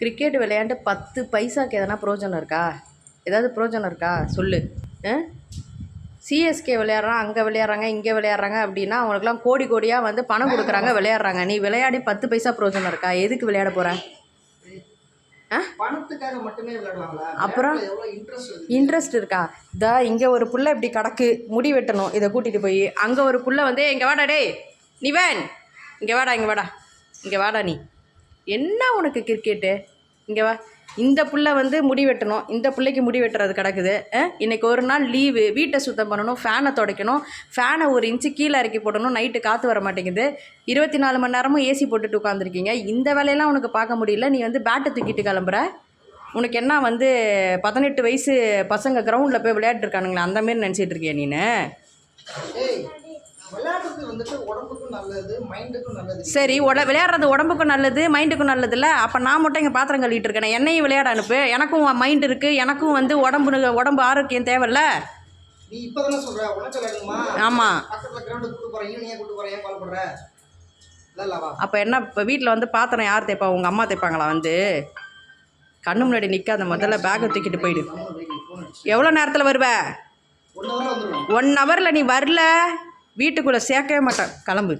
Cricket விளையாண்டு பத்து பைசாக்கு எதனா பிரயோஜனம் இருக்கா? ஏதாவது பிரயோஜனம் இருக்கா? சொல்லு. சிஎஸ்கே விளையாடுறான் அங்கே விளையாடுறாங்க இங்கே விளையாடுறாங்க அப்படின்னா அவங்களுக்குலாம் கோடி கோடியாக வந்து பணம் கொடுக்குறாங்க விளையாடுறாங்க. நீ விளையாடி பத்து பைசா பிரயோஜனம் இருக்கா? எதுக்கு விளையாட போகிற பணத்துக்காக மட்டுமே விளையாடுவாங்களா? அப்புறம்? இன்ட்ரெஸ்ட் இருக்கு? இதா இங்கே ஒரு புள்ள இப்படி கிடக்கு முடி வெட்டணும் இதை கூட்டிகிட்டு போய். அங்கே ஒரு புள்ள வந்து இங்கே வாடா டேய் நிவன். இங்கே வாடா இங்கே வாடா இங்கே வாடா நீ. என்ன உனக்கு கிரிக்கெட்டு இங்கே வா. இந்த புள்ள வந்து முடி வெட்டணும். இந்த பிள்ளைக்கு முடி வெட்டுறது கிடக்குது. இன்றைக்கி இன்னைக்கு ஒரு நாள் லீவு வீட்டை சுத்தம் பண்ணணும் ஃபேனை துடைக்கணும். ஃபேனை ஒரு இன்ச்சு கீழே இறக்கி போடணும். நைட்டு காற்று வர மாட்டேங்குது. இருபத்தி நாலு மணி நேரமும் ஏசி போட்டுட்டு உட்காந்துருக்கீங்க இந்த வேலையெல்லாம் உனக்கு பார்க்க முடியல. நீ வந்து பேட்டை தூக்கிட்டு கிளம்புற. உனக்கு என்ன வந்து பதினெட்டு வயசு பசங்க கிரவுண்டில் போய் விளையாட்டுருக்கானுங்களா அந்த அந்தமாரி நினச்சிட்டு இருக்கியா நீ விளையாடுறது வந்துட்டு உடம்புக்கும் நல்லது மைண்டுக்கும் நல்லது. சரி உட விளையாடுறது உடம்புக்கும் நல்லது மைண்டுக்கும் நல்லதுல்ல? அப்போ நான் மட்டும் இங்கே பாத்திரம் கழுவிட்டு இருக்கேன். என்னையும் விளையாட அனுப்பு. எனக்கும் மைண்ட் இருக்குது எனக்கும் வந்து உடம்பு உடம்பு ஆரோக்கியம் தேவையில்ல நீ உனக்கு விளையாடுமா ஆமாம் பக்கத்துல கிரவுண்டு கூட்டு கூட்டு கால் அப்போ என்ன இப்போ வீட்டில் வந்து பாத்திரம் யார் தேய்ப்பா? உங்கள் அம்மா தேய்ப்பாங்களா வந்து? கண்ணு முன்னாடி நிற்காத முதல்ல பேக்கை தூக்கிட்டு போயிடு. எவ்வளோ நேரத்தில் வருவ? ஒன் ஹவரில் நீ வரல? வீட்டுக்குள்ளே சேர்க்கவே மாட்டேன். கிளம்பு.